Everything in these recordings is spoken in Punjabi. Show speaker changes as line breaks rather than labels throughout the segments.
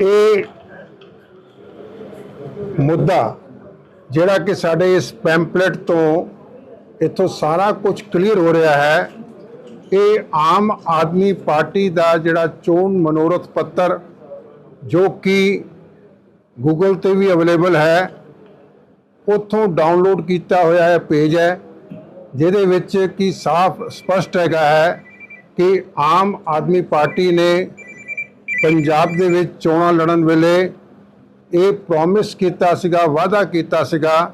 ਇਹ ਮੁੱਦਾ ਜਿਹੜਾ ਕਿ ਸਾਡੇ ਇਸ ਪੈਂਪਲੇਟ ਤੋਂ ਇੱਥੋਂ ਸਾਰਾ ਕੁਝ ਕਲੀਅਰ ਹੋ ਰਿਹਾ ਹੈ, ਇਹ ਆਮ ਆਦਮੀ ਪਾਰਟੀ ਦਾ ਜਿਹੜਾ ਚੋਣ ਮਨੋਰਥ ਪੱਤਰ, ਜੋ ਕਿ ਗੂਗਲ ਤੇ ਵੀ ਅਵੇਲੇਬਲ ਹੈ, ਉੱਥੋਂ ਡਾਊਨਲੋਡ ਕੀਤਾ ਹੋਇਆ ਹੈ, ਪੇਜ ਹੈ, ਜਿਹਦੇ ਵਿੱਚ ਕੀ ਸਾਫ਼ ਸਪਸ਼ਟ ਹੈਗਾ ਹੈ ਕਿ ਆਮ ਆਦਮੀ ਪਾਰਟੀ ਨੇ ਪੰਜਾਬ ਦੇ ਵਿੱਚ ਚੋਣਾਂ ਲੜਨ ਵੇਲੇ ਇਹ ਪ੍ਰੋਮਿਸ ਕੀਤਾ ਸੀਗਾ, ਵਾਅਦਾ ਕੀਤਾ ਸੀਗਾ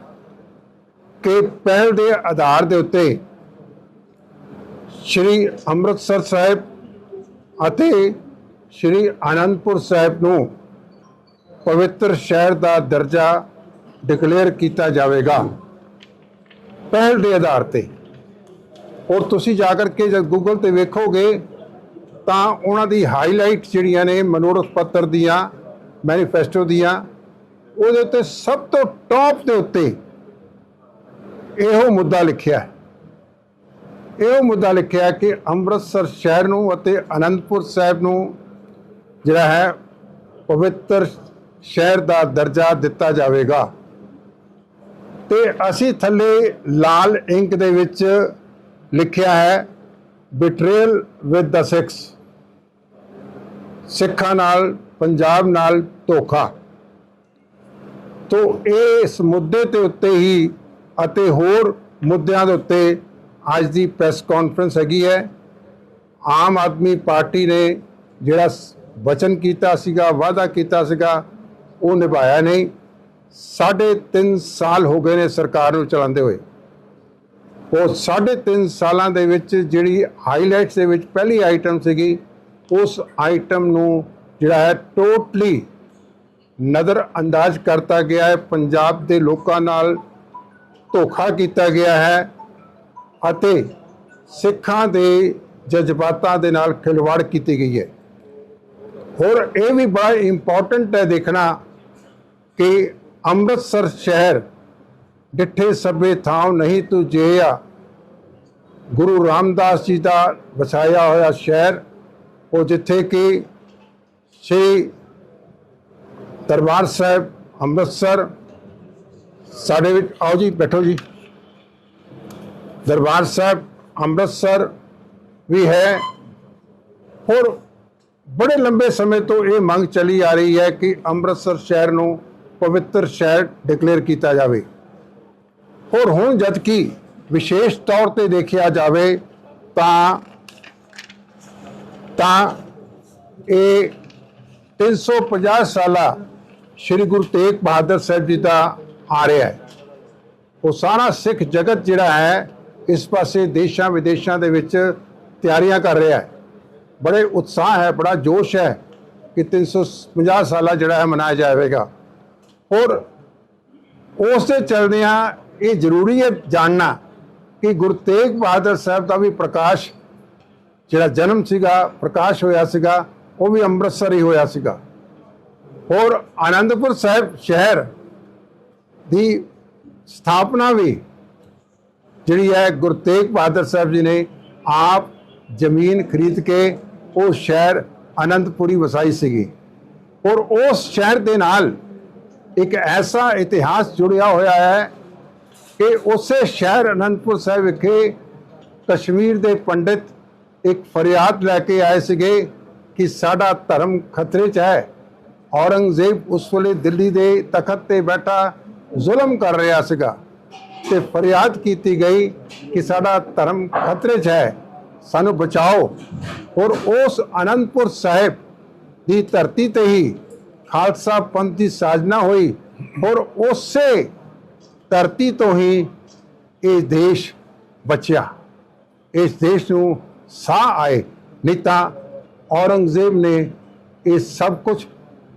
ਕਿ ਪਹਿਲ ਦੇ ਆਧਾਰ ਦੇ ਉੱਤੇ ਸ਼੍ਰੀ ਅੰਮ੍ਰਿਤਸਰ ਸਾਹਿਬ ਅਤੇ ਸ਼੍ਰੀ ਆਨੰਦਪੁਰ ਸਾਹਿਬ ਨੂੰ ਪਵਿੱਤਰ ਸ਼ਹਿਰ ਦਾ ਦਰਜਾ ਡਿਕਲੇਅਰ ਕੀਤਾ ਜਾਵੇਗਾ ਪਹਿਲ ਦੇ ਆਧਾਰ ਤੇ। ਔਰ ਤੁਸੀਂ ਜਾ ਕਰਕੇ ਜਦ ਗੂਗਲ ਤੇ ਵੇਖੋਗੇ ਤਾਂ ਉਹਨਾਂ ਦੀ ਹਾਈਲਾਈਟ ਜਿਹੜੀਆਂ ਨੇ ਮਨੋਰਥ ਪੱਤਰ ਦੀਆਂ ਮੈਨੀਫੈਸਟੋ ਦੀਆਂ, ਉਹਦੇ ਉੱਤੇ ਸਭ ਤੋਂ ਟੌਪ ਦੇ ਉੱਤੇ ਇਹੋ ਮੁੱਦਾ ਲਿਖਿਆ ਹੈ। ਇਹੋ ਮੁੱਦਾ ਲਿਖਿਆ ਕਿ ਅੰਮ੍ਰਿਤਸਰ ਸ਼ਹਿਰ ਨੂੰ ਅਤੇ ਅਨੰਦਪੁਰ ਸਾਹਿਬ ਨੂੰ ਜਿਹੜਾ ਹੈ ਪਵਿੱਤਰ ਸ਼ਹਿਰ ਦਾ ਦਰਜਾ ਦਿੱਤਾ ਜਾਵੇਗਾ। ਤੇ ਅਸੀਂ ਥੱਲੇ ਲਾਲ ਇੰਕ ਦੇ ਵਿੱਚ ਲਿਖਿਆ ਹੈ ਬਿਟਰੇਲ ਵਿਦ ਦਾ ਸਿਕਸ ਸਿੱਖਾਂ ਨਾਲ, ਪੰਜਾਬ ਨਾਲ ਧੋਖਾ। ਤੋਂ ਇਹ ਇਸ ਮੁੱਦੇ ਤੇ ਉੱਤੇ ਹੀ ਅਤੇ ਹੋਰ ਮੁੱਦਿਆਂ ਦੇ ਉੱਤੇ ਅੱਜ ਦੀ ਪ੍ਰੈਸ ਕਾਨਫਰੰਸ ਹੈਗੀ ਹੈ। ਆਮ ਆਦਮੀ ਪਾਰਟੀ ਨੇ ਜਿਹੜਾ ਵਚਨ ਕੀਤਾ ਸੀਗਾ, ਵਾਅਦਾ ਕੀਤਾ ਸੀਗਾ, ਉਹ ਨਿਭਾਇਆ ਨਹੀਂ। ਸਾਢੇ ਤਿੰਨ ਸਾਲ ਹੋ ਗਏ ਨੇ ਸਰਕਾਰ ਨੂੰ ਚਲਾਉਂਦੇ ਹੋਏ। ਉਹ ਸਾਢੇ ਤਿੰਨ ਸਾਲਾਂ ਦੇ ਵਿੱਚ ਜਿਹੜੀ ਹਾਈਲਾਈਟਸ ਦੇ ਵਿੱਚ ਪਹਿਲੀ ਆਈਟਮ ਸੀਗੀ ਉਸ ਆਈਟਮ ਨੂੰ ਜਿਹੜਾ ਹੈ ਟੋਟਲੀ ਨਜ਼ਰ ਅੰਦਾਜ਼ ਕਰਤਾ ਗਿਆ ਹੈ। ਪੰਜਾਬ ਦੇ ਲੋਕਾਂ ਨਾਲ ਧੋਖਾ ਕੀਤਾ ਗਿਆ ਹੈ ਅਤੇ ਸਿੱਖਾਂ ਦੇ ਜਜ਼ਬਾਤਾਂ ਦੇ ਨਾਲ ਖਿਲਵਾੜ ਕੀਤੀ ਗਈ ਹੈ। ਹੋਰ ਇਹ ਵੀ ਬੜਾ ਇੰਪੋਰਟੈਂਟ ਹੈ ਦੇਖਣਾ ਕਿ ਅੰਮ੍ਰਿਤਸਰ ਸ਼ਹਿਰ ਡਿੱਠੇ ਸਭੇ ਥਾਂ ਨਹੀਂ ਤੂੰ ਜਿਆ ਗੁਰੂ ਰਾਮਦਾਸ ਜੀ ਦਾ ਵਸਾਇਆ ਹੋਇਆ ਸ਼ਹਿਰ ਉਹ ਜਿੱਥੇ ਕਿ ਸ਼੍ਰੀ ਦਰਬਾਰ ਸਾਹਿਬ ਅੰਮ੍ਰਿਤਸਰ, ਸਾਡੇ ਵਿੱਚ ਆਓ ਜੀ, ਬੈਠੋ ਜੀ। ਦਰਬਾਰ ਸਾਹਿਬ ਅੰਮ੍ਰਿਤਸਰ ਵੀ ਹੈ। ਹੋਰ ਬੜੇ ਲੰਬੇ ਸਮੇਂ ਤੋਂ ਇਹ ਮੰਗ ਚੱਲੀ ਆ ਰਹੀ ਹੈ ਕਿ ਅੰਮ੍ਰਿਤਸਰ ਸ਼ਹਿਰ ਨੂੰ ਪਵਿੱਤਰ ਸ਼ਹਿਰ ਡਿਕਲੇਅਰ ਕੀਤਾ ਜਾਵੇ। ਔਰ ਹੁਣ ਜਦ ਕਿ ਵਿਸ਼ੇਸ਼ ਤੌਰ ਤੇ ਦੇਖਿਆ ਜਾਵੇ ਤਾਂ ਤਾਂ ਇਹ 350 ਸਾਲਾ ਸ੍ਰੀ ਗੁਰੂ ਤੇਗ ਬਹਾਦਰ ਸਾਹਿਬ ਜੀ ਦਾ ਆ ਰਿਹਾ ਹੈ। ਉਹ ਸਾਰਾ ਸਿੱਖ ਜਗਤ ਜਿਹੜਾ ਹੈ, ਇਸ ਪਾਸੇ ਦੇਸ਼ਾਂ ਵਿਦੇਸ਼ਾਂ ਦੇ ਵਿੱਚ ਤਿਆਰੀਆਂ ਕਰ ਰਿਹਾ ਹੈ। ਬੜੇ ਉਤਸ਼ਾਹ ਹੈ, ਬੜਾ ਜੋਸ਼ ਹੈ ਕਿ 350 ਸਾਲਾ ਜਿਹੜਾ ਹੈ ਮਨਾਇਆ ਜਾਵੇਗਾ। ਔਰ ਉਸ ਦੇ ਚਲਦਿਆਂ ਇਹ ਜ਼ਰੂਰੀ ਹੈ ਜਾਣਨਾ ਕਿ ਗੁਰੂ ਤੇਗ ਬਹਾਦਰ ਸਾਹਿਬ ਦਾ ਵੀ ਪ੍ਰਕਾਸ਼ ਜਿਹੜਾ ਜਨਮ ਸੀਗਾ, ਪ੍ਰਕਾਸ਼ ਹੋਇਆ ਸੀਗਾ, ਉਹ ਵੀ ਅੰਮ੍ਰਿਤਸਰ ਹੀ ਹੋਇਆ ਸੀਗਾ। ਔਰ ਆਨੰਦਪੁਰ ਸਾਹਿਬ ਸ਼ਹਿਰ ਦੀ ਸਥਾਪਨਾ ਵੀ ਜਿਹੜੀ ਹੈ, ਗੁਰੂ ਤੇਗ ਬਹਾਦਰ ਸਾਹਿਬ ਜੀ ਨੇ ਆਪ ਜ਼ਮੀਨ ਖਰੀਦ ਕੇ ਉਹ ਸ਼ਹਿਰ ਅਨੰਦਪੁਰੀ ਵਸਾਈ ਸੀਗੀ। ਔਰ ਉਸ ਸ਼ਹਿਰ ਦੇ ਨਾਲ ਇੱਕ ਐਸਾ ਇਤਿਹਾਸ ਜੁੜਿਆ ਹੋਇਆ ਹੈ ਕਿ ਉਸੇ ਸ਼ਹਿਰ ਅਨੰਦਪੁਰ ਸਾਹਿਬ ਵਿਖੇ ਕਸ਼ਮੀਰ ਦੇ ਪੰਡਿਤ ਇੱਕ ਫਰਿਆਦ ਲੈ ਕੇ ਆਏ ਸੀਗੇ ਕਿ ਸਾਡਾ ਧਰਮ ਖਤਰੇ 'ਚ ਹੈ ਔਰੰਗਜ਼ੇਬ ਉਸ ਵੇਲੇ ਦਿੱਲੀ ਦੇ ਤਖਤ ਤੇ ਬੈਠਾ ਜ਼ੁਲਮ ਕਰ ਰਿਹਾ ਸੀਗਾ ਤੇ ਫਰਿਆਦ ਕੀਤੀ ਗਈ ਕਿ ਸਾਡਾ ਧਰਮ ਖਤਰੇ 'ਚ ਹੈ ਸਾਨੂੰ ਬਚਾਓ ਔਰ ਉਸ ਅਨੰਦਪੁਰ ਸਾਹਿਬ ਦੀ ਧਰਤੀ ਤੇ ਹੀ ਖਾਲਸਾ ਪੰਥ ਦੀ ਸਾਜਨਾ ਹੋਈ ਔਰ ਉਸੇ ਧਰਤੀ ਤੋਂ ਹੀ ਇਹ ਦੇਸ਼ ਬਚਿਆ ਇਸ ਦੇਸ਼ ਨੂੰ ਸਾਹ ਆਏ ਨਹੀਂ ਤਾਂ ਔਰੰਗਜ਼ੇਬ ਨੇ ਇਹ ਸਭ ਕੁਝ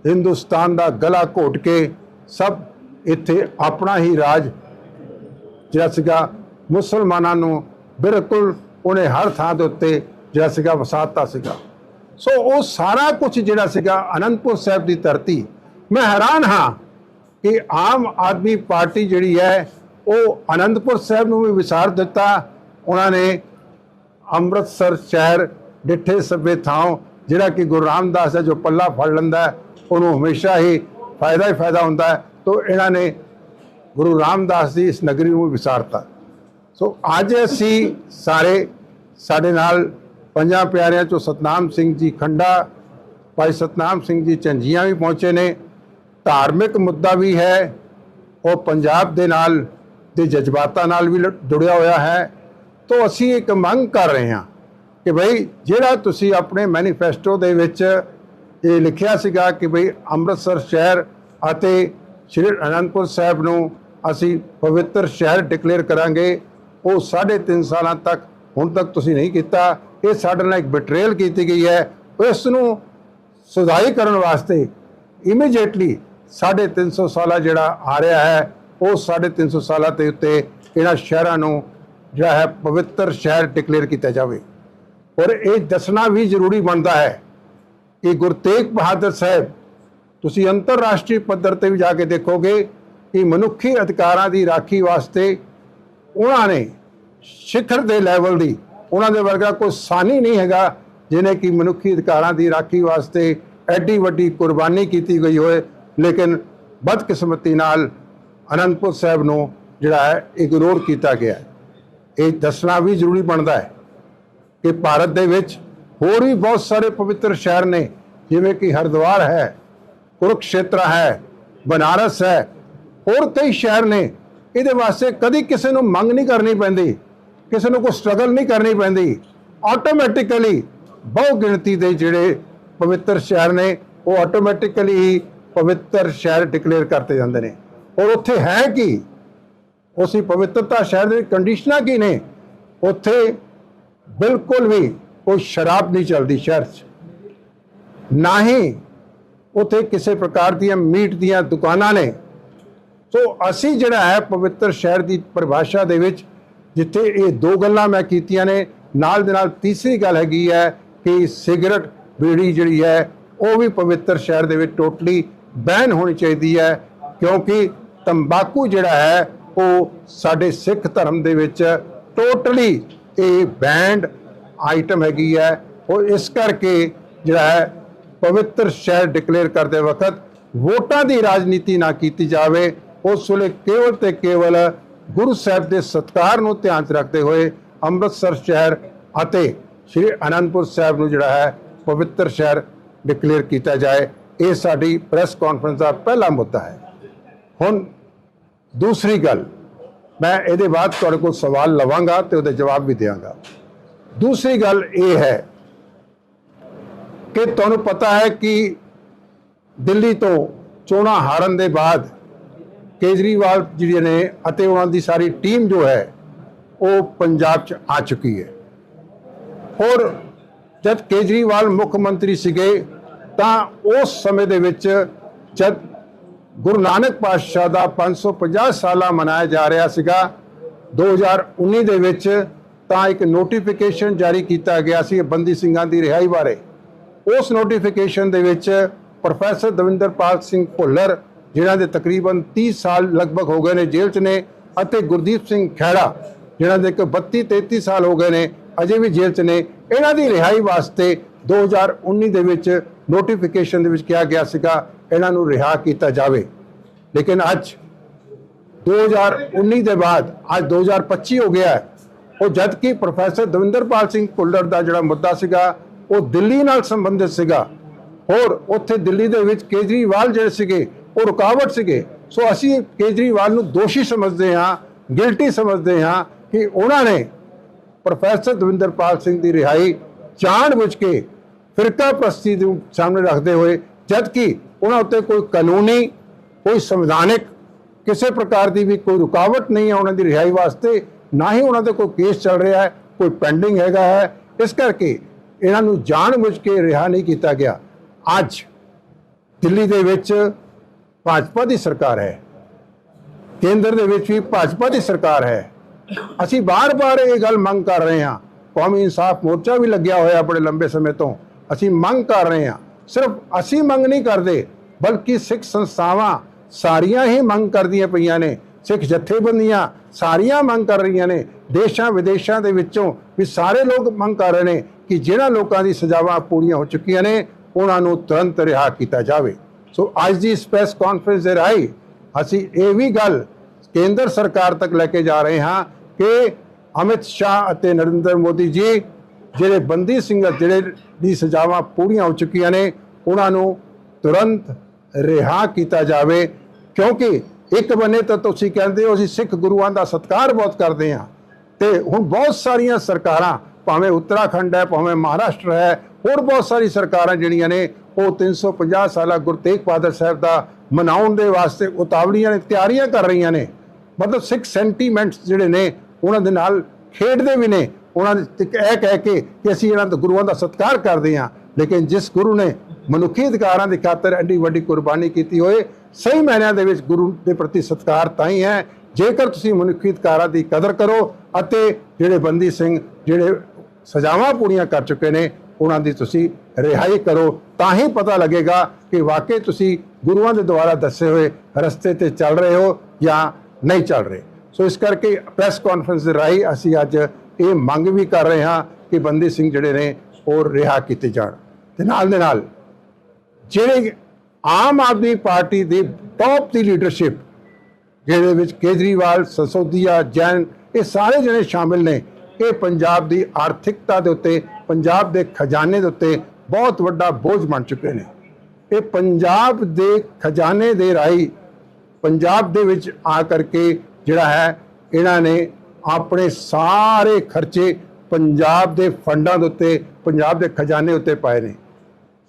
ਹਿੰਦੁਸਤਾਨ ਦਾ ਗਲਾ ਘੋਟ ਕੇ ਸਭ ਇੱਥੇ ਆਪਣਾ ਹੀ ਰਾਜ ਜਿਹੜਾ ਸੀਗਾ ਮੁਸਲਮਾਨਾਂ ਨੂੰ ਬਿਲਕੁਲ ਉਹਨੇ ਹਰ ਥਾਂ ਦੇ ਉੱਤੇ ਜਿਹੜਾ ਸੀਗਾ ਵਸਾਤਾ ਸੀਗਾ ਸੋ ਉਹ ਸਾਰਾ ਕੁਝ ਜਿਹੜਾ ਸੀਗਾ ਅਨੰਦਪੁਰ ਸਾਹਿਬ ਦੀ ਧਰਤੀ ਮੈਂ ਹੈਰਾਨ ਹਾਂ ਕਿ ਆਮ ਆਦਮੀ ਪਾਰਟੀ ਜਿਹੜੀ ਹੈ ਉਹ ਅਨੰਦਪੁਰ ਸਾਹਿਬ ਨੂੰ ਵੀ ਵਿਸਾਰ ਦਿੱਤਾ ਉਹਨਾਂ ਨੇ ਅੰਮ੍ਰਿਤਸਰ ਸ਼ਹਿਰ ਡਿੱਠੇ ਸਭੇ ਥਾਂ ਜਿਹੜਾ ਕਿ ਗੁਰੂ ਰਾਮਦਾਸ ਦਾ ਜੋ ਪੱਲਾ ਫੜ ਲੈਂਦਾ ਉਹਨੂੰ ਹਮੇਸ਼ਾ ਹੀ ਫਾਇਦਾ ਹੀ ਫਾਇਦਾ ਹੁੰਦਾ ਹੈ। ਤੋਂ ਇਹਨਾਂ ਨੇ ਗੁਰੂ ਰਾਮਦਾਸ ਦੀ ਇਸ ਨਗਰੀ ਨੂੰ ਵਿਸਾਰਤਾ। ਸੋ ਅੱਜ ਅਸੀਂ ਸਾਰੇ ਸਾਡੇ ਨਾਲ ਪੰਜਾਂ ਪਿਆਰਿਆਂ ਚੋਂ ਸਤਨਾਮ ਸਿੰਘ ਜੀ ਖੰਡਾ, ਭਾਈ ਸਤਨਾਮ ਸਿੰਘ ਜੀ ਝੰਜੀਆਂ ਵੀ ਪਹੁੰਚੇ ਨੇ। ਧਾਰਮਿਕ ਮੁੱਦਾ ਵੀ ਹੈ। ਉਹ ਪੰਜਾਬ ਦੇ ਨਾਲ, ਦੇ ਜਜ਼ਬਾਤਾਂ ਨਾਲ ਵੀ ਲ- ਜੁੜਿਆ ਹੋਇਆ ਹੈ। ਤੋਂ ਅਸੀਂ ਇੱਕ ਮੰਗ ਕਰ ਰਹੇ ਹਾਂ ਕਿ ਭਈ ਜਿਹੜਾ ਤੁਸੀਂ ਆਪਣੇ ਮੈਨੀਫੈਸਟੋ ਦੇ ਵਿੱਚ ਇਹ ਲਿਖਿਆ ਸੀਗਾ ਕਿ ਭਈ ਅੰਮ੍ਰਿਤਸਰ ਸ਼ਹਿਰ ਅਤੇ ਸ਼੍ਰੀ ਅਨੰਦਪੁਰ ਸਾਹਿਬ ਨੂੰ ਅਸੀਂ ਪਵਿੱਤਰ ਸ਼ਹਿਰ ਡਿਕਲੇਅਰ ਕਰਾਂਗੇ, ਉਹ 3.5 ਸਾਲਾਂ ਤੱਕ ਹੁਣ ਤੱਕ ਤੁਸੀਂ ਨਹੀਂ ਕੀਤਾ। ਇਹ ਸਾਡੇ ਨਾਲ ਇੱਕ ਬਿਟਰੇਲ ਕੀਤੀ ਗਈ ਹੈ। ਇਸ ਨੂੰ ਸੁਧਾਈ ਕਰਨ ਵਾਸਤੇ ਇਮੀਡੀਏਟਲੀ 350 ਸਾਲਾ ਜਿਹੜਾ ਆ ਰਿਹਾ ਹੈ, ਉਹ 350 ਸਾਲਾਂ ਦੇ ਉੱਤੇ ਇਹਨਾਂ ਸ਼ਹਿਰਾਂ ਨੂੰ ਜਿਹੜਾ ਹੈ ਪਵਿੱਤਰ ਸ਼ਹਿਰ ਡਿਕਲੇਅਰ ਕੀਤਾ ਜਾਵੇ। ਔਰ ਇਹ ਦੱਸਣਾ ਵੀ ਜ਼ਰੂਰੀ ਬਣਦਾ ਹੈ ਕਿ ਗੁਰੂ ਤੇਗ ਬਹਾਦਰ ਸਾਹਿਬ, ਤੁਸੀਂ ਅੰਤਰਰਾਸ਼ਟਰੀ ਪੱਧਰ ਤੇ ਵੀ ਜਾ ਕੇ ਦੇਖੋਗੇ ਕਿ ਮਨੁੱਖੀ ਅਧਿਕਾਰਾਂ ਦੀ ਰਾਖੀ ਵਾਸਤੇ ਉਹਨਾਂ ਨੇ ਸਿਖਰ ਦੇ ਲੈਵਲ ਦੀ, ਉਹਨਾਂ ਦੇ ਵਰਗਾ ਕੋਈ ਸਾਨੀ ਨਹੀਂ ਹੈਗਾ ਜਿਹਨੇ ਕਿ ਮਨੁੱਖੀ ਅਧਿਕਾਰਾਂ ਦੀ ਰਾਖੀ ਵਾਸਤੇ ਐਡੀ ਵੱਡੀ ਕੁਰਬਾਨੀ ਕੀਤੀ ਗਈ ਹੋਏ। ਲੇਕਿਨ ਬਦਕਿਸਮਤੀ ਨਾਲ ਅਨੰਦਪੁਰ ਸਾਹਿਬ ਨੂੰ ਜਿਹੜਾ ਹੈ ਇਗਨੋਰ ਕੀਤਾ ਗਿਆ। ਇਹ ਦੱਸਣਾ ਵੀ ਜ਼ਰੂਰੀ ਬਣਦਾ ਹੈ ਕਿ ਭਾਰਤ ਦੇ ਵਿੱਚ ਹੋਰ ਵੀ ਬਹੁਤ ਸਾਰੇ ਪਵਿੱਤਰ ਸ਼ਹਿਰ ਨੇ, ਜਿਵੇਂ ਕਿ ਹਰਿਦੁਆਰ ਹੈ, ਕੁਰਕਸ਼ੇਤਰ ਹੈ, ਬਨਾਰਸ ਹੈ, ਹੋਰ ਕਈ ਸ਼ਹਿਰ ਨੇ। ਇਹਦੇ ਵਾਸਤੇ ਕਦੀ ਕਿਸੇ ਨੂੰ ਮੰਗ ਨਹੀਂ ਕਰਨੀ ਪੈਂਦੀ, ਕਿਸੇ ਨੂੰ ਕੋਈ ਸਟਰਗਲ ਨਹੀਂ ਕਰਨੀ ਪੈਂਦੀ। ਆਟੋਮੈਟਿਕਲੀ ਬਹੁ ਗਿਣਤੀ ਦੇ ਜਿਹੜੇ ਪਵਿੱਤਰ ਸ਼ਹਿਰ ਨੇ, ਉਹ ਆਟੋਮੈਟਿਕਲੀ ਹੀ ਪਵਿੱਤਰ ਸ਼ਹਿਰ ਡਿਕਲੇਅਰ ਕਰਤੇ ਜਾਂਦੇ ਨੇ। ਔਰ ਉੱਥੇ ਹੈ ਕੀ? ਉਸੇ ਪਵਿੱਤਰਤਾ ਸ਼ਹਿਰ ਦੇ ਕੰਡੀਸ਼ਨਾਂ ਕੀ ਨੇ? ਉੱਥੇ ਬਿਲਕੁਲ ਵੀ ਕੋਈ ਸ਼ਰਾਬ ਨਹੀਂ ਚੱਲਦੀ ਸ਼ਹਿਰ 'ਚ। ਨਾ ਹੀ ਉੱਥੇ ਕਿਸੇ ਪ੍ਰਕਾਰ ਦੀਆਂ ਮੀਟ ਦੀਆਂ ਦੁਕਾਨਾਂ ਨੇ। ਸੋ ਅਸੀਂ ਜਿਹੜਾ ਹੈ ਪਵਿੱਤਰ ਸ਼ਹਿਰ ਦੀ ਪਰਿਭਾਸ਼ਾ ਦੇ ਵਿੱਚ, ਜਿੱਥੇ ਇਹ ਦੋ ਗੱਲਾਂ ਮੈਂ ਕੀਤੀਆਂ ਨੇ, ਨਾਲ ਦੇ ਨਾਲ ਤੀਸਰੀ ਗੱਲ ਹੈਗੀ ਹੈ ਕਿ ਸਿਗਰਟ ਬੀੜੀ ਜਿਹੜੀ ਹੈ, ਉਹ ਵੀ ਪਵਿੱਤਰ ਸ਼ਹਿਰ ਦੇ ਵਿੱਚ ਟੋਟਲੀ ਬੈਨ ਹੋਣੀ ਚਾਹੀਦੀ ਹੈ, ਕਿਉਂਕਿ ਤੰਬਾਕੂ ਜਿਹੜਾ ਹੈ ਉਹ ਸਾਡੇ ਸਿੱਖ ਧਰਮ ਦੇ ਵਿੱਚ ਟੋਟਲੀ ਇਹ ਬੈਂਡ ਆਈਟਮ ਹੈਗੀ ਹੈ। ਉਹ ਇਸ ਕਰਕੇ ਜਿਹੜਾ ਹੈ, ਪਵਿੱਤਰ ਸ਼ਹਿਰ ਡਿਕਲੇਅਰ ਕਰਦੇ ਵਕਤ ਵੋਟਾਂ ਦੀ ਰਾਜਨੀਤੀ ਨਾ ਕੀਤੀ ਜਾਵੇ। ਉਸ ਵੇਲੇ ਕੇਵਲ ਤੇ ਕੇਵਲ ਗੁਰੂ ਸਾਹਿਬ ਦੇ ਸਤਕਾਰ ਨੂੰ ਧਿਆਨ 'ਚ ਰੱਖਦੇ ਹੋਏ ਅੰਮ੍ਰਿਤਸਰ ਸ਼ਹਿਰ ਅਤੇ ਸ੍ਰੀ ਅਨੰਦਪੁਰ ਸਾਹਿਬ ਨੂੰ ਜਿਹੜਾ ਹੈ, ਪਵਿੱਤਰ ਸ਼ਹਿਰ ਡਿਕਲੇਅਰ ਕੀਤਾ ਜਾਏ। ਇਹ ਸਾਡੀ ਪ੍ਰੈਸ ਕਾਨਫਰੰਸ ਦਾ ਪਹਿਲਾ ਮੁੱਦਾ ਹੈ। ਹੁਣ ਦੂਸਰੀ ਗੱਲ, ਮੈਂ ਇਹਦੇ ਬਾਅਦ ਤੁਹਾਡੇ ਕੋਲ ਸਵਾਲ ਲਵਾਂਗਾ ਤੇ ਉਹਦੇ ਜਵਾਬ ਵੀ ਦੇਵਾਂਗਾ ਦੂਸਰੀ ਗੱਲ ਇਹ ਹੈ ਕਿ ਤੁਹਾਨੂੰ ਪਤਾ ਹੈ ਕਿ ਦਿੱਲੀ ਤੋਂ ਚੋਣਾਂ ਹਾਰਨ ਦੇ ਬਾਅਦ ਕੇਜਰੀਵਾਲ ਜਿਹੜੇ ਨੇ ਅਤੇ ਉਹਨਾਂ ਦੀ ਸਾਰੀ ਟੀਮ ਜੋ ਹੈ, ਉਹ ਪੰਜਾਬ 'ਚ ਆ ਚੁੱਕੀ ਹੈ। ਔਰ ਜਦ ਕੇਜਰੀਵਾਲ ਮੁੱਖ ਮੰਤਰੀ ਸੀਗੇ, ਤਾਂ ਉਸ ਸਮੇਂ ਦੇ ਵਿੱਚ ਜਦ ਗੁਰੂ ਨਾਨਕ ਪਾਤਸ਼ਾਹ ਦਾ 550 ਸਾਲਾ ਮਨਾਇਆ ਜਾ ਰਿਹਾ ਸੀਗਾ। 2019 ਦੇ ਵਿੱਚ ਤਾਂ ਇੱਕ ਨੋਟੀਫਿਕੇਸ਼ਨ ਜਾਰੀ ਕੀਤਾ ਗਿਆ ਸੀ ਬੰਦੀ ਸਿੰਘਾਂ ਦੀ ਰਿਹਾਈ ਬਾਰੇ। ਉਸ ਨੋਟੀਫਿਕੇਸ਼ਨ ਦੇ ਵਿੱਚ ਪ੍ਰੋਫੈਸਰ ਦਵਿੰਦਰਪਾਲ ਸਿੰਘ ਭੁੱਲਰ, ਜਿਨ੍ਹਾਂ ਦੇ ਤਕਰੀਬਨ 30 ਸਾਲ ਲਗਭਗ ਹੋ ਗਏ ਨੇ ਜੇਲ੍ਹ 'ਚ ਨੇ, ਅਤੇ ਗੁਰਦੀਪ ਸਿੰਘ ਖਹਿੜਾ ਜਿਨ੍ਹਾਂ ਦੇ ਇੱਕ 32 33 ਸਾਲ ਹੋ ਗਏ ਨੇ, ਅਜੇ ਵੀ ਜੇਲ੍ਹ 'ਚ ਨੇ। ਇਹਨਾਂ ਦੀ ਰਿਹਾਈ ਵਾਸਤੇ 2019 ਦੇ ਵਿੱਚ ਨੋਟੀਫਿਕੇਸ਼ਨ ਦੇ ਵਿੱਚ ਕਿਹਾ ਗਿਆ ਸੀਗਾ ਇਹਨਾਂ ਨੂੰ ਰਿਹਾ ਕੀਤਾ ਜਾਵੇ। ਲੇਕਿਨ ਅੱਜ 2019 ਦੇ ਬਾਅਦ, ਅੱਜ 2025 ਹੋ ਗਿਆ ਉਹ ਜਦ ਕਿ ਪ੍ਰੋਫੈਸਰ ਦਵਿੰਦਰਪਾਲ ਸਿੰਘ ਭੁੱਲਰ ਦਾ ਜਿਹੜਾ ਮੁੱਦਾ ਸੀਗਾ, ਉਹ ਦਿੱਲੀ ਨਾਲ ਸੰਬੰਧਿਤ ਸੀਗਾ। ਹੋਰ ਉੱਥੇ ਦਿੱਲੀ ਦੇ ਵਿੱਚ ਕੇਜਰੀਵਾਲ ਜਿਹੜੇ ਸੀਗੇ, ਉਹ ਰੁਕਾਵਟ ਸੀਗੇ। ਸੋ ਅਸੀਂ ਕੇਜਰੀਵਾਲ ਨੂੰ ਦੋਸ਼ੀ ਸਮਝਦੇ ਹਾਂ, ਗਿਲਟੀ ਸਮਝਦੇ ਹਾਂ ਕਿ ਉਹਨਾਂ ਨੇ ਪ੍ਰੋਫੈਸਰ ਦਵਿੰਦਰਪਾਲ ਸਿੰਘ ਦੀ ਰਿਹਾਈ ਜਾਣਬੁੱਝ ਕੇ ਫਿਰਕਾ ਪ੍ਰਸਤੀ ਨੂੰ ਸਾਹਮਣੇ ਰੱਖਦੇ ਹੋਏ ਜਦ ਕਿ ਉਹਨਾਂ ਉੱਤੇ ਕੋਈ ਕਾਨੂੰਨੀ, ਕੋਈ ਸੰਵਿਧਾਨਿਕ ਕਿਸੇ ਪ੍ਰਕਾਰ ਦੀ ਵੀ ਕੋਈ ਰੁਕਾਵਟ ਨਹੀਂ ਹੈ ਉਹਨਾਂ ਦੀ ਰਿਹਾਈ ਵਾਸਤੇ, ਨਾ ਹੀ ਉਹਨਾਂ ਤੇ ਕੋਈ ਕੇਸ ਚੱਲ ਰਿਹਾ ਹੈ, ਕੋਈ ਪੈਂਡਿੰਗ ਹੈਗਾ ਹੈ। ਇਸ ਕਰਕੇ ਇਹਨਾਂ ਨੂੰ ਜਾਣਬੁੱਝ ਕੇ ਰਿਹਾ ਨਹੀਂ ਕੀਤਾ ਗਿਆ। ਅੱਜ ਦਿੱਲੀ ਦੇ ਵਿੱਚ ਭਾਜਪਾ ਦੀ ਸਰਕਾਰ ਹੈ। ਕੇਂਦਰ ਦੇ ਵਿੱਚ ਵੀ ਭਾਜਪਾ ਦੀ ਸਰਕਾਰ ਹੈ। ਅਸੀਂ ਬਾਰ-ਬਾਰ ਇਹ ਗੱਲ ਮੰਗ ਕਰ ਰਹੇ ਹਾਂ। ਕੌਮੀ ਇਨਸਾਫ ਮੋਰਚਾ ਵੀ ਲੱਗਿਆ ਹੋਇਆ ਬੜੇ ਲੰਬੇ ਸਮੇਂ ਤੋਂ। ਅਸੀਂ ਮੰਗ ਕਰ ਰਹੇ ਹਾਂ ਸਿਰਫ ਅਸੀਂ ਮੰਗ ਨਹੀਂ ਕਰਦੇ, ਬਲਕਿ ਸਿੱਖ ਸੰਸਥਾਵਾਂ ਸਾਰੀਆਂ ਹੀ ਮੰਗ ਕਰਦੀਆਂ ਪਈਆਂ ਨੇ। ਸਿੱਖ ਜਥੇਬੰਦੀਆਂ ਸਾਰੀਆਂ ਮੰਗ ਕਰ ਰਹੀਆਂ ਨੇ। ਦੇਸ਼ਾਂ ਵਿਦੇਸ਼ਾਂ ਦੇ ਵਿੱਚੋਂ ਵੀ ਸਾਰੇ ਲੋਕ ਮੰਗ ਕਰ ਰਹੇ ਨੇ ਕਿ ਜਿਹੜਾ ਲੋਕਾਂ ਦੀ ਸਜ਼ਾਵਾਂ ਪੂਰੀਆਂ ਹੋ ਚੁੱਕੀਆਂ ਨੇ, ਉਹਨਾਂ ਨੂੰ ਤੁਰੰਤ ਰਿਹਾ ਕੀਤਾ ਜਾਵੇ। ਸੋ ਅੱਜ ਦੀ ਇਸ ਪ੍ਰੈਸ ਕਾਨਫਰੰਸ ਦੇ ਰਾਹੀਂ ਅਸੀਂ ਇਹ ਵੀ ਗੱਲ ਕੇਂਦਰ ਸਰਕਾਰ ਤੱਕ ਲੈ ਕੇ ਜਾ ਰਹੇ ਹਾਂ ਕਿ ਅਮਿਤ ਸ਼ਾਹ ਅਤੇ ਨਰਿੰਦਰ ਮੋਦੀ ਜੀ ਜਿਹੜੇ ਬੰਦੀ ਸਿੰਘ, ਜਿਹੜੇ ਦੀ ਸਜ਼ਾਵਾਂ ਪੂਰੀਆਂ ਹੋ ਚੁੱਕੀਆਂ ਨੇ, ਉਹਨਾਂ ਨੂੰ ਤੁਰੰਤ ਰਿਹਾ ਕੀਤਾ ਜਾਵੇ। ਕਿਉਂਕਿ ਇੱਕ ਬੰਨੇ ਤਾਂ ਤੁਸੀਂ ਕਹਿੰਦੇ ਹੋ, ਅਸੀਂ ਸਿੱਖ ਗੁਰੂਆਂ ਦਾ ਸਤਿਕਾਰ ਬਹੁਤ ਕਰਦੇ ਹਾਂ। ਤੇ ਹੁਣ ਬਹੁਤ ਸਾਰੀਆਂ ਸਰਕਾਰਾਂ, ਭਾਵੇਂ ਉੱਤਰਾਖੰਡ ਹੈ, ਭਾਵੇਂ ਮਹਾਰਾਸ਼ਟਰ ਹੈ, ਹੋਰ ਬਹੁਤ ਸਾਰੀ ਸਰਕਾਰਾਂ ਜਿਹੜੀਆਂ ਨੇ, ਉਹ 350 ਸਾਲਾ ਗੁਰੂ ਤੇਗ ਬਹਾਦਰ ਸਾਹਿਬ ਦਾ ਮਨਾਉਣ ਦੇ ਵਾਸਤੇ ਉਤਾਵਲੀਆਂ ਨੇ, ਤਿਆਰੀਆਂ ਕਰ ਰਹੀਆਂ ਨੇ। ਮਤਲਬ ਸਿੱਖ ਸੈਂਟੀਮੈਂਟਸ ਜਿਹੜੇ ਨੇ, ਉਹਨਾਂ ਦੇ ਨਾਲ ਖੇਡਦੇ ਵੀ ਨੇ। ਉਹਨਾਂ ਦੇ ਇਹ ਕਹਿ ਕੇ ਕਿ ਅਸੀਂ ਇਹਨਾਂ ਦੇ ਗੁਰੂਆਂ ਦਾ ਸਤਿਕਾਰ ਕਰਦੇ ਹਾਂ। ਲੇਕਿਨ ਜਿਸ ਗੁਰੂ ਨੇ ਮਨੁੱਖੀ ਅਧਿਕਾਰਾਂ ਦੀ ਖਾਤਰ ਐਡੀ ਵੱਡੀ ਕੁਰਬਾਨੀ ਕੀਤੀ ਹੋਏ, ਸਹੀ ਮਾਇਨਿਆਂ ਦੇ ਵਿੱਚ ਗੁਰੂ ਦੇ ਪ੍ਰਤੀ ਸਤਿਕਾਰ ਤਾਂ ਹੀ ਹੈ। ਜੇਕਰ ਤੁਸੀਂ ਮਨੁੱਖੀ ਅਧਿਕਾਰਾਂ ਦੀ ਕਦਰ ਕਰੋ ਅਤੇ ਜਿਹੜੇ ਬੰਦੀ ਸਿੰਘ, ਜਿਹੜੇ ਸਜ਼ਾਵਾਂ ਪੂਰੀਆਂ ਕਰ ਚੁੱਕੇ ਨੇ, ਉਹਨਾਂ ਦੀ ਤੁਸੀਂ ਰਿਹਾਈ ਕਰੋ, ਤਾਂ ਹੀ ਪਤਾ ਲੱਗੇਗਾ ਕਿ ਵਾਕਈ ਤੁਸੀਂ ਗੁਰੂਆਂ ਦੇ ਦੁਆਰਾ ਦੱਸੇ ਹੋਏ ਰਸਤੇ ਤੇ ਚੱਲ ਰਹੇ ਹੋ ਜਾਂ ਨਹੀਂ ਚੱਲ ਰਹੇ। ਸੋ ਇਸ ਕਰਕੇ ਪ੍ਰੈਸ ਕਾਨਫਰੰਸ ਦੇ ਰਾਹੀਂ ਅਸੀਂ ਅੱਜ ਇਹ ਮੰਗ ਵੀ ਕਰ ਰਹੇ ਹਾਂ ਕਿ ਬੰਦੀ ਸਿੰਘ ਜਿਹੜੇ ਨੇ ਉਹ ਰਿਹਾ ਕੀਤੇ ਜਾਣ। ਤੇ ਨਾਲ ਦੇ ਨਾਲ ਜਿਹੜੇ ਆਮ ਆਦਮੀ ਪਾਰਟੀ ਦੀ ਟੌਪ ਦੀ ਲੀਡਰਸ਼ਿਪ ਜਿਹਦੇ ਵਿੱਚ ਕੇਜਰੀਵਾਲ, ਸਸੋਦੀਆ, ਜੈਨ, ਇਹ ਸਾਰੇ ਜਿਹੜੇ ਸ਼ਾਮਿਲ ਨੇ, ਇਹ ਪੰਜਾਬ ਦੀ ਆਰਥਿਕਤਾ ਦੇ ਉੱਤੇ, ਪੰਜਾਬ ਦੇ ਖਜ਼ਾਨੇ ਦੇ ਉੱਤੇ ਬਹੁਤ ਵੱਡਾ ਬੋਝ ਬਣ ਚੁੱਕੇ ਨੇ। ਇਹ ਪੰਜਾਬ ਦੇ ਖਜ਼ਾਨੇ ਦੇ ਰਾਹੀਂ ਪੰਜਾਬ ਦੇ ਵਿੱਚ ਆ ਕਰਕੇ ਜਿਹੜਾ ਹੈ, ਇਹਨਾਂ ਨੇ ਆਪਣੇ ਸਾਰੇ ਖਰਚੇ ਪੰਜਾਬ ਦੇ ਫੰਡਾਂ ਦੇ ਉੱਤੇ, ਪੰਜਾਬ ਦੇ ਖਜ਼ਾਨੇ ਉੱਤੇ ਪਾਏ ਨੇ।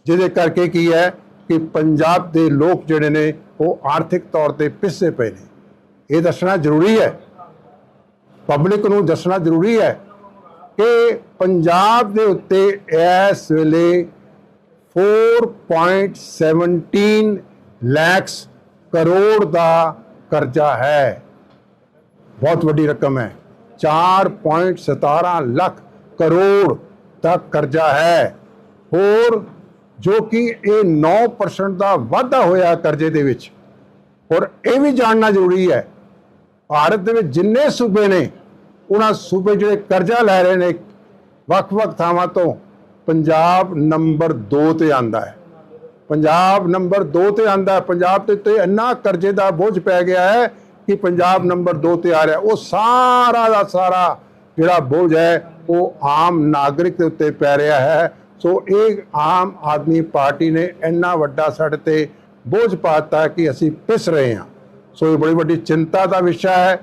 ਜਿਹਦੇ ਕਰਕੇ ਕੀ ਹੈ ਕਿ ਪੰਜਾਬ ਦੇ ਲੋਕ ਜਿਹੜੇ ਨੇ, ਉਹ ਆਰਥਿਕ ਤੌਰ ਤੇ ਪਿੱਛੇ ਪਏ ਨੇ। ਇਹ ਦੱਸਣਾ ਜ਼ਰੂਰੀ ਹੈ। ਪਬਲਿਕ ਨੂੰ ਦੱਸਣਾ ਜ਼ਰੂਰੀ ਹੈ ਕਿ ਪੰਜਾਬ ਦੇ ਉੱਤੇ ਇਸ ਵੇਲੇ 4.17 ਲੱਖ ਕਰੋੜ ਦਾ ਕਰਜ਼ਾ ਹੈ। ਬਹੁਤ ਵੱਡੀ ਰਕਮ ਹੈ। 4.17 ਲੱਖ ਕਰੋੜ ਦਾ ਕਰਜ਼ਾ ਹੈ ਹੋਰ ਜੋ ਕਿ ਇਹ 9% ਦਾ ਵਾਧਾ ਹੋਇਆ ਕਰਜ਼ੇ ਦੇ ਵਿੱਚ ਔਰ ਇਹ ਵੀ ਜਾਣਨਾ ਜ਼ਰੂਰੀ ਹੈ ਭਾਰਤ ਦੇ ਵਿੱਚ ਜਿੰਨੇ ਸੂਬੇ ਨੇ ਉਹਨਾਂ ਸੂਬੇ ਜਿਹੜੇ ਕਰਜ਼ਾ ਲੈ ਰਹੇ ਨੇ ਵੱਖ-ਵੱਖ ਥਾਵਾਂ ਤੋਂ ਪੰਜਾਬ ਨੰਬਰ 2 ਤੇ ਆਂਦਾ ਹੈ ਪੰਜਾਬ ਨੰਬਰ 2 ਤੇ ਆਂਦਾ ਪੰਜਾਬ ਤੇ ਤੇ ਇੰਨਾ ਕਰਜ਼ੇ ਦਾ ਬੋਝ ਪੈ ਗਿਆ ਹੈ ਕਿ ਪੰਜਾਬ ਨੰਬਰ 2 ਤੇ ਆ ਰਿਹਾ, ਉਹ ਸਾਰਾ ਦਾ ਸਾਰਾ ਜਿਹੜਾ ਬੋਝ ਹੈ, ਉਹ ਆਮ ਨਾਗਰਿਕ ਦੇ ਉੱਤੇ ਪੈ ਰਿਹਾ ਹੈ। ਸੋ ਇਹ ਆਮ ਆਦਮੀ ਪਾਰਟੀ ਨੇ ਇੰਨਾ ਵੱਡਾ ਸਾਡੇ ਤੇ ਬੋਝ ਪਾਤਾ ਕਿ ਅਸੀਂ ਪਿਸ ਰਹੇ ਹਾਂ। ਸੋ ਇਹ ਬੜੀ ਵੱਡੀ ਚਿੰਤਾ ਦਾ ਵਿਸ਼ਾ ਹੈ।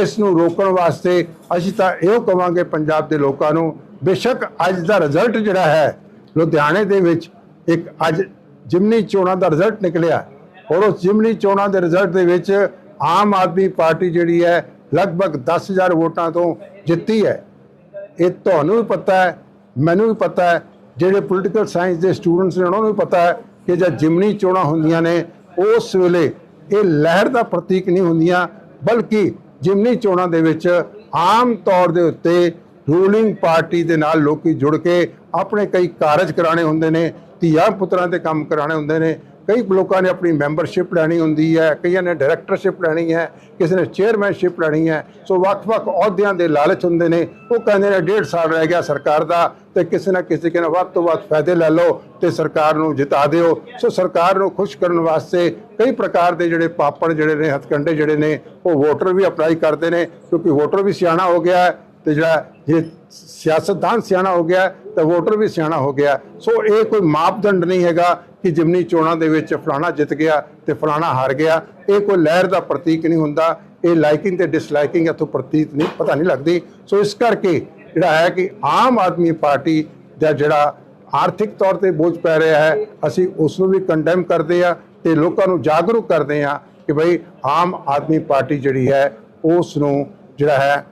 ਇਸ ਨੂੰ ਰੋਕਣ ਵਾਸਤੇ ਅਸੀਂ ਤਾਂ ਇਹੋ ਕਵਾਂਗੇ ਪੰਜਾਬ ਦੇ ਲੋਕਾਂ ਨੂੰ, ਬੇਸ਼ੱਕ ਅੱਜ ਦਾ ਰਿਜ਼ਲਟ ਜਿਹੜਾ ਹੈ, ਲੁਧਿਆਣੇ ਦੇ ਵਿੱਚ ਇੱਕ ਅੱਜ ਜਿਮਨੀ ਚੋਣਾਂ ਦਾ ਰਿਜ਼ਲਟ ਨਿਕਲਿਆ। ਔਰ ਉਸ ਜਿਮਨੀ ਚੋਣਾਂ ਦੇ ਰਿਜ਼ਲਟ ਦੇ ਵਿੱਚ ਆਮ ਆਦਮੀ ਪਾਰਟੀ ਜਿਹੜੀ ਹੈ ਲਗਭਗ 10000 ਵੋਟਾਂ ਤੋਂ ਜਿੱਤੀ ਹੈ। ਇਹ ਤੁਹਾਨੂੰ ਵੀ ਪਤਾ ਹੈ, ਮੈਨੂੰ ਵੀ ਪਤਾ ਹੈ, ਜਿਹੜੇ ਪੋਲੀਟੀਕਲ ਸਾਇੰਸ ਦੇ ਸਟੂਡੈਂਟਸ ਨੇ ਉਹਨਾਂ ਨੂੰ ਵੀ ਪਤਾ ਹੈ ਕਿ ਜਦ ਜਿਮਨੀ ਚੋਣਾਂ ਹੁੰਦੀਆਂ ਨੇ, ਉਸ ਵੇਲੇ ਇਹ ਲਹਿਰ ਦਾ ਪ੍ਰਤੀਕ ਨਹੀਂ ਹੁੰਦੀਆਂ, ਬਲਕਿ ਜਿਮਨੀ ਚੋਣਾਂ ਦੇ ਵਿੱਚ ਆਮ ਤੌਰ ਦੇ ਉੱਤੇ ਰੂਲਿੰਗ ਪਾਰਟੀ ਦੇ ਨਾਲ ਲੋਕੀ ਜੁੜ ਕੇ ਆਪਣੇ ਕਈ ਕਾਰਜ ਕਰਾਣੇ ਹੁੰਦੇ ਨੇ, ਧੀਆਂ ਪੁੱਤਰਾਂ ਤੇ ਕੰਮ ਕਰਾਣੇ ਹੁੰਦੇ ਨੇ ਕਈ ਲੋਕਾਂ ਨੇ ਆਪਣੀ ਮੈਂਬਰਸ਼ਿਪ ਲੈਣੀ ਹੁੰਦੀ ਹੈ, ਕਈਆਂ ਨੇ ਡਾਇਰੈਕਟਰਸ਼ਿਪ ਲੈਣੀ ਹੈ, ਕਿਸੇ ਨੇ ਚੇਅਰਮੈਨਸ਼ਿਪ ਲੈਣੀ ਹੈ। ਸੋ ਵੱਖ-ਵੱਖ ਅਹੁਦਿਆਂ ਦੇ ਲਾਲਚ ਹੁੰਦੇ ਨੇ। ਉਹ ਕਹਿੰਦੇ ਨੇ ਡੇਢ ਸਾਲ ਰਹਿ ਗਿਆ ਸਰਕਾਰ ਦਾ ਤੇ ਕਿਸੇ ਨਾ ਕਿਸੇ ਕੇ ਵੱਧ ਤੋਂ ਵੱਧ ਫਾਇਦੇ ਲੈ ਲਓ ਤੇ ਸਰਕਾਰ ਨੂੰ ਜਿਤਾ ਦਿਓ। ਸੋ ਸਰਕਾਰ ਨੂੰ ਖੁਸ਼ ਕਰਨ ਵਾਸਤੇ ਕਈ ਪ੍ਰਕਾਰ ਦੇ ਜਿਹੜੇ ਪਾਪੜ ਜਿਹੜੇ ਨੇ, ਹਥਕੰਡੇ ਜਿਹੜੇ ਨੇ, ਉਹ ਵੋਟਰ ਵੀ ਅਪਲਾਈ ਕਰਦੇ ਨੇ। ਕਿਉਂਕਿ ਵੋਟਰ ਵੀ ਸਿਆਣਾ ਹੋ ਗਿਆ ਹੈ ਤੇ ਜਿਹੜਾ ਜੇ ਸਿਆਸਤਦਾਨ ਸਿਆਣਾ ਹੋ ਗਿਆ ਤਾਂ ਵੋਟਰ ਵੀ ਸਿਆਣਾ ਹੋ ਗਿਆ। ਸੋ ਇਹ ਕੋਈ ਮਾਪਦੰਡ ਨਹੀਂ ਹੈਗਾ। ਕਿ ਜਿਮਨੀ ਚੋਣਾਂ ਦੇ ਵਿੱਚ ਫਲਾਣਾ ਜਿੱਤ ਗਿਆ ਤੇ ਫਲਾਣਾ ਹਾਰ ਗਿਆ, ਇਹ ਕੋਈ ਲਹਿਰ ਦਾ ਪ੍ਰਤੀਕ ਨਹੀਂ ਹੁੰਦਾ, ਇਹ ਲਾਈਕਿੰਗ ਤੇ ਡਿਸਲਾਈਕਿੰਗ ਇਥੋਂ ਪ੍ਰਤੀਕ ਨਹੀਂ, ਪਤਾ ਨਹੀਂ ਲੱਗਦੀ। ਸੋ ਇਸ ਕਰਕੇ ਜਿਹੜਾ ਹੈ ਕਿ ਆਮ ਆਦਮੀ ਪਾਰਟੀ ਦਾ ਜਿਹੜਾ ਆਰਥਿਕ ਤੌਰ ਤੇ ਬੋਝ ਪੈ ਰਿਹਾ ਹੈ, ਅਸੀਂ ਉਸ ਨੂੰ ਵੀ ਕੰਡੈਮ ਕਰਦੇ ਆ ਤੇ ਲੋਕਾਂ ਨੂੰ ਜਾਗਰੂਕ ਕਰਦੇ ਆ ਕਿ ਭਈ ਆਮ ਆਦਮੀ ਪਾਰਟੀ ਜਿਹੜੀ ਹੈ, ਉਸ ਨੂੰ ਜਿਹੜਾ ਹੈ,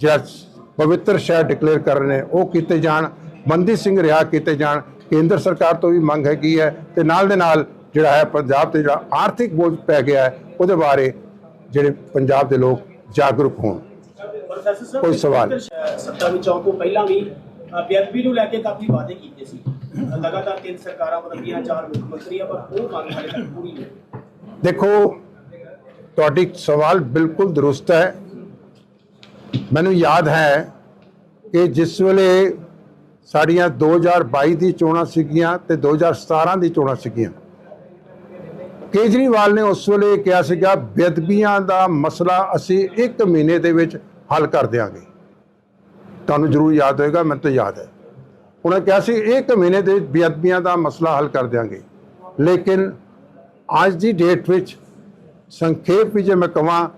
ਜਿਹੜਾ ਪਵਿੱਤਰ ਸ਼ਹਿਰ ਡਿਕਲੇਅਰ ਕਰ ਰਹੇ ਨੇ, ਉਹ ਕੀਤੇ ਜਾਣ, ਬੰਦੀ ਸਿੰਘ ਰਿਹਾ ਕੀਤੇ ਜਾਣ ਕੇਂਦਰ ਸਰਕਾਰ ਤੋਂ ਵੀ ਮੰਗ ਹੈਗੀ ਹੈ ਤੇ ਨਾਲ ਦੇ ਨਾਲ ਜਿਹੜਾ ਹੈ ਪੰਜਾਬ ਤੇ ਜਿਹੜਾ ਆਰਥਿਕ ਬੋਝ ਪੈ ਗਿਆ ਹੈ ਉਹਦੇ ਬਾਰੇ ਜਿਹੜੇ ਪੰਜਾਬ ਦੇ ਲੋਕ ਜਾਗਰੂਕ ਹੋਣ। ਕੋਈ ਸਵਾਲ?
ਸੱਤਾ ਵਿੱਚ ਆਉਣ ਤੋਂ ਪਹਿਲਾਂ ਵੀ ਅਹ ਬੇਅਦਬੀ ਨੂੰ ਲੈ ਕੇ ਕਾਫੀ ਵਾਅਦੇ ਕੀਤੇ ਸੀ। ਅਹ ਲਗਾਤਾਰ ਤਿੰਨ ਸਰਕਾਰਾਂ ਬਦਲੀਆਂ ਚਾਰ ਮੁੱਖ ਮੰਤਰੀਆਂ ਪਰ ਉਹ ਮੰਗ ਹਾਲੇ ਤੱਕ ਪੂਰੀ ਨਹੀਂ
ਦੇਖੋ ਤੁਹਾਡੀ ਸਵਾਲ ਬਿਲਕੁਲ ਦਰੁਸਤ ਹੈ। ਮੈਨੂੰ ਯਾਦ ਹੈ ਕਿ ਜਿਸ ਵੇਲੇ ਸਾਡੀਆਂ 2022 ਦੀ ਚੋਣਾਂ ਸੀਗੀਆਂ ਤੇ 2017 ਦੀ ਚੋਣਾਂ ਸੀਗੀਆਂ। ਕੇਜਰੀਵਾਲ ਨੇ ਉਸ ਵੇਲੇ ਕਿਹਾ ਸੀਗਾ, ਬੇਅਦਬੀਆਂ ਦਾ ਮਸਲਾ ਅਸੀਂ 1 ਮਹੀਨੇ ਦੇ ਵਿੱਚ ਹੱਲ ਕਰ ਦਿਆਂਗੇ। ਤੁਹਾਨੂੰ ਜ਼ਰੂਰ ਯਾਦ ਹੋਏਗਾ, ਮੈਨੂੰ ਤਾਂ ਯਾਦ ਹੈ। ਉਹਨੇ ਕਿਹਾ ਸੀ 1 ਮਹੀਨੇ ਦੇ ਵਿੱਚ ਬੇਅਦਬੀਆਂ ਦਾ ਮਸਲਾ ਹੱਲ ਕਰ ਦਿਆਂਗੇ। ਲੇਕਿਨ ਅੱਜ ਦੀ ਡੇਟ ਵਿੱਚ ਸੰਖੇਪ ਵਿੱਚ ਜੇ ਮੈਂ ਕਹਾਂ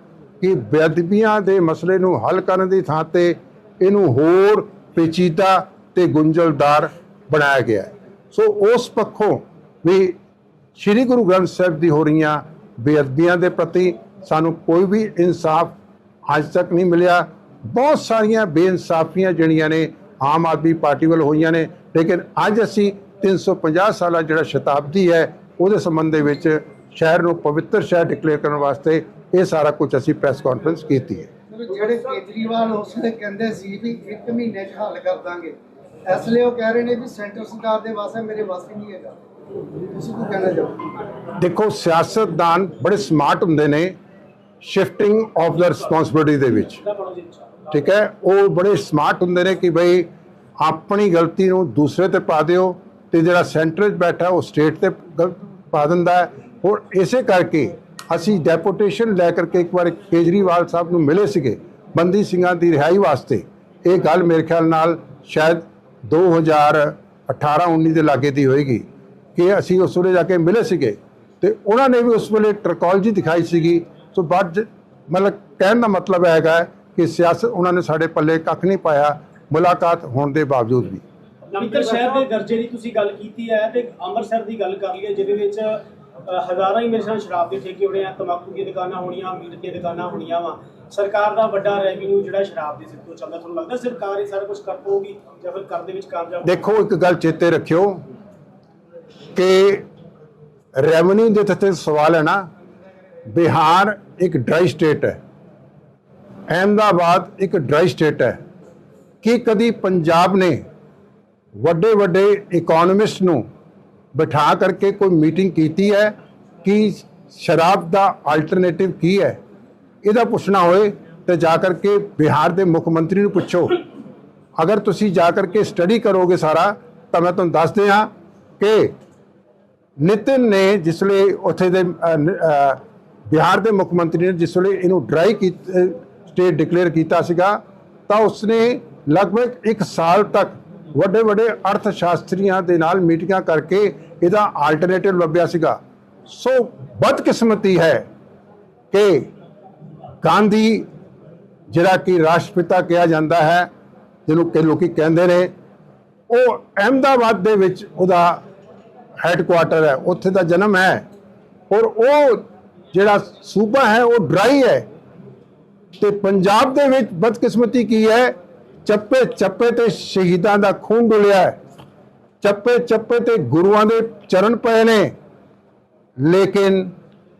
ਕਿ ਬੇਅਦਬੀਆਂ ਦੇ ਮਸਲੇ ਨੂੰ ਹੱਲ ਕਰਨ ਦੀ ਥਾਂ ਤੇ ਇਹਨੂੰ ਹੋਰ ਪੇਚੀਦਾ ਤੇ ਗੁੰਝਲਦਾਰ ਬਣਾਇਆ ਗਿਆ ਹੈ। ਸੋ ਉਸ ਪੱਖੋਂ ਵੀ ਸ੍ਰੀ ਗੁਰੂ ਗ੍ਰੰਥ ਸਾਹਿਬ ਦੀ ਹੋ ਰਹੀਆਂ ਬੇਅਦਬੀਆਂ ਦੇ ਪ੍ਰਤੀ ਸਾਨੂੰ ਕੋਈ ਵੀ ਇਨਸਾਫ ਅੱਜ ਤੱਕ ਨਹੀਂ ਮਿਲਿਆ। ਬਹੁਤ ਸਾਰੀਆਂ ਬੇਇਨਸਾਫੀਆਂ ਜਿਹੜੀਆਂ ਨੇ ਆਮ ਆਦਮੀ ਪਾਰਟੀ ਵੱਲ ਹੋਈਆਂ ਨੇ, ਲੇਕਿਨ ਅੱਜ ਅਸੀਂ 350 ਸਾਲਾ ਜਿਹੜਾ ਸ਼ਤਾਬਦੀ ਹੈ, ਉਹਦੇ ਸੰਬੰਧ ਦੇ ਵਿੱਚ ਸ਼ਹਿਰ ਨੂੰ ਪਵਿੱਤਰ ਸ਼ਹਿਰ ਡਿਕਲੇਅਰ ਕਰਨ ਵਾਸਤੇ ਇਹ ਸਾਰਾ ਕੁਝ ਅਸੀਂ ਪ੍ਰੈਸ ਕਾਨਫਰੰਸ ਕੀਤੀ ਹੈ।
ਜਿਹੜੇ ਕੇਜਰੀਵਾਲ ਉਸ ਵੇਲੇ ਕਹਿੰਦੇ ਸੀ ਵੀ 1 ਮਹੀਨੇ 'ਚ ਹੱਲ ਕਰ ਦਾਂਗੇ। ਇਸ ਲਈ ਉਹ ਕਹਿ ਰਹੇ ਨੇ ਵੀ ਸੈਂਟਰ ਸਰਕਾਰ ਦੇ ਵਾਸਤੇ ਮੇਰੇ ਵਾਸਤੇ ਨਹੀਂ ਹੈਗਾ। ਤੁਸੀਂ ਕੀ ਕਹਿਣਾ ਚਾਹੋ
ਦੇਖੋ, ਸਿਆਸਤਦਾਨ ਬੜੇ ਸਮਾਰਟ ਹੁੰਦੇ ਨੇ ਸ਼ਿਫਟਿੰਗ ਆਫ ਦਾ ਰਿਸਪੌਂਸਿਬਿਲਿਟੀ ਦੇ ਵਿੱਚ। ਠੀਕ ਹੈ? ਉਹ ਬੜੇ ਸਮਾਰਟ ਹੁੰਦੇ ਨੇ ਕਿ ਬਈ ਆਪਣੀ ਗਲਤੀ ਨੂੰ ਦੂਸਰੇ ਤੇ ਪਾ ਦਿਓ ਤੇ ਜਿਹੜਾ ਸੈਂਟਰ 'ਚ ਬੈਠਾ ਉਹ ਸਟੇਟ ਤੇ ਗਲ- ਪਾ ਦਿੰਦਾ ਹੈ। ਔਰ ਇਸੇ ਕਰਕੇ ਅਸੀਂ ਡੈਪੂਟੇਸ਼ਨ ਲੈ ਕਰਕੇ ਇੱਕ ਵਾਰ ਕੇਜਰੀਵਾਲ ਸਾਹਿਬ ਨੂੰ ਮਿਲੇ ਸੀਗੇ ਬੰਦੀ ਸਿੰਘਾਂ ਦੀ ਰਿਹਾਈ ਵਾਸਤੇ। ਇਹ ਗੱਲ ਮੇਰੇ ਖਿਆਲ ਨਾਲ ਸ਼ਾਇਦ 2018-19 ਦੇ ਲਾਗੇ ਦੀ ਹੋਏਗੀ ਕਿ ਅਸੀਂ ਉਸ ਵੇਲੇ ਜਾ ਕੇ ਮਿਲੇ ਸੀਗੇ ਤੇ ਉਹਨਾਂ ਨੇ ਵੀ ਉਸ ਵੇਲੇ ਟਰਕੋਲੋਜੀ ਦਿਖਾਈ ਸੀਗੀ। ਸੋ ਬਾਅਦ ਮਤਲਬ ਕਹਿਣ ਦਾ ਮਤਲਬ ਹੈਗਾ ਕਿ ਸਿਆਸਤ ਉਹਨਾਂ ਨੇ ਸਾਡੇ ਪੱਲੇ ਕੱਖ ਨਹੀਂ ਪਾਇਆ, ਮੁਲਾਕਾਤ ਹੋਣ ਦੇ ਬਾਵਜੂਦ ਵੀ।
ਅੰਮ੍ਰਿਤਸਰ ਸ਼ਹਿਰ ਦੇ ਦਰਜੇ ਦੀ ਤੁਸੀਂ ਗੱਲ ਕੀਤੀ ਹੈ ਤੇ ਅੰਮ੍ਰਿਤਸਰ ਦੀ ਗੱਲ ਕਰ ਲਈਏ, ਜਿਹਦੇ ਵਿੱਚ ਹਜ਼ਾਰਾਂ ਹੀ ਮੇਰੇ ਨਾਲ ਸ਼ਰਾਬ ਦੇ ਠੇਕੇ ਹੋਣੇ ਆ ਤਮਾਕੂ ਦੀਆਂ ਦੁਕਾਨਾਂ ਹੋਣੀਆਂ, ਮੀਟ ਦੀਆਂ ਦੁਕਾਨਾਂ ਹੋਣੀਆਂ ਵਾ। ਸਰਕਾਰ ਦਾ ਵੱਡਾ ਰੈਵਨਿਊ ਜਿਹੜਾ ਸ਼ਰਾਬ ਦੇ ਸਿਰ ਚੱਲਦਾ, ਤੁਹਾਨੂੰ ਲੱਗਦਾ ਸਰਕਾਰ ਇਹ ਸਾਰਾ ਕੁਝ ਕਰ ਪਾਊਗੀ ਜਾਂ ਫਿਰ ਕਰਨ ਦੇ ਵਿੱਚ ਕਾਮਯਾਬ
ਦੇਖੋ, ਇੱਕ ਗੱਲ ਚੇਤੇ ਰੱਖਿਓ ਕਿ ਰੈਵਨਿਊ ਦੇ ਤੇ ਸਵਾਲ ਹੈ ਨਾ, ਬਿਹਾਰ ਇੱਕ ਡਰਾਈ ਸਟੇਟ ਹੈ, ਅਹਿਮਦਾਬਾਦ ਇੱਕ ਡਰਾਈ ਸਟੇਟ ਹੈ। ਕੀ ਕਦੀ ਪੰਜਾਬ ਨੇ ਵੱਡੇ ਵੱਡੇ ਇਕਨੋਮਿਸਟ ਨੂੰ ਬਿਠਾ ਕਰਕੇ ਕੋਈ ਮੀਟਿੰਗ ਕੀਤੀ ਹੈ ਕਿ ਸ਼ਰਾਬ ਦਾ ਅਲਟਰਨੇਟਿਵ ਕੀ ਹੈ? ਇਹਦਾ ਪੁੱਛਣਾ ਹੋਏ ਤੇ ਜਾ ਕਰਕੇ ਬਿਹਾਰ ਦੇ ਮੁੱਖ ਮੰਤਰੀ ਨੂੰ ਪੁੱਛੋ। ਅਗਰ ਤੁਸੀਂ ਜਾ ਕਰਕੇ ਸਟੱਡੀ ਕਰੋਗੇ ਸਾਰਾ, ਤਾਂ ਮੈਂ ਤੁਹਾਨੂੰ ਦੱਸਦੇ ਹਾਂ ਕਿ ਨਿਤਿਨ ਨੇ ਜਿਸ ਵੇਲੇ ਉੱਥੇ ਦੇ ਬਿਹਾਰ ਦੇ ਮੁੱਖ ਮੰਤਰੀ ਨੇ ਜਿਸ ਵੇਲੇ ਇਹਨੂੰ ਡਰਾਈ ਸਟੇਟ ਡਿਕਲੇਅਰ ਕੀਤਾ ਸੀਗਾ, ਤਾਂ ਉਸਨੇ ਲਗਭਗ 1 ਸਾਲ ਤੱਕ ਵੱਡੇ ਵੱਡੇ ਅਰਥ ਸ਼ਾਸਤਰੀਆਂ ਦੇ ਨਾਲ ਮੀਟਿੰਗਾਂ ਕਰਕੇ ਇਹਦਾ ਆਲਟਰਨੇਟਿਵ ਲੱਭਿਆ ਸੀਗਾ। ਸੋ ਬਦਕਿਸਮਤੀ ਹੈ ਕਿ ਗਾਂਧੀ, ਜਿਹੜਾ ਕਿ ਰਾਸ਼ਟਰਪਿਤਾ ਕਿਹਾ ਜਾਂਦਾ ਹੈ, ਜਿਹਨੂੰ ਕਿ ਲੋਕੀ ਕਹਿੰਦੇ ਨੇ, ਉਹ ਅਹਿਮਦਾਬਾਦ ਦੇ ਵਿੱਚ ਉਹਦਾ ਹੈੱਡਕੁਆਟਰ ਹੈ, ਉੱਥੇ ਦਾ ਜਨਮ ਹੈ। ਔਰ ਉਹ ਜਿਹੜਾ ਸੂਬਾ ਹੈ, ਉਹ ਡਰਾਈ ਹੈ। ਤੇ ਪੰਜਾਬ ਦੇ ਵਿੱਚ ਬਦਕਿਸਮਤੀ ਕੀ ਹੈ? ਚੱਪੇ ਚੱਪੇ ਤੇ ਸ਼ਹੀਦਾਂ ਦਾ ਖੂਨ ਡੁੱਲਿਆ ਹੈ। ਚੱਪੇ ਚੱਪੇ ਤੇ ਗੁਰੂਆਂ ਦੇ ਚਰਨ ਪਏ ਨੇ। ਲੇਕਿਨ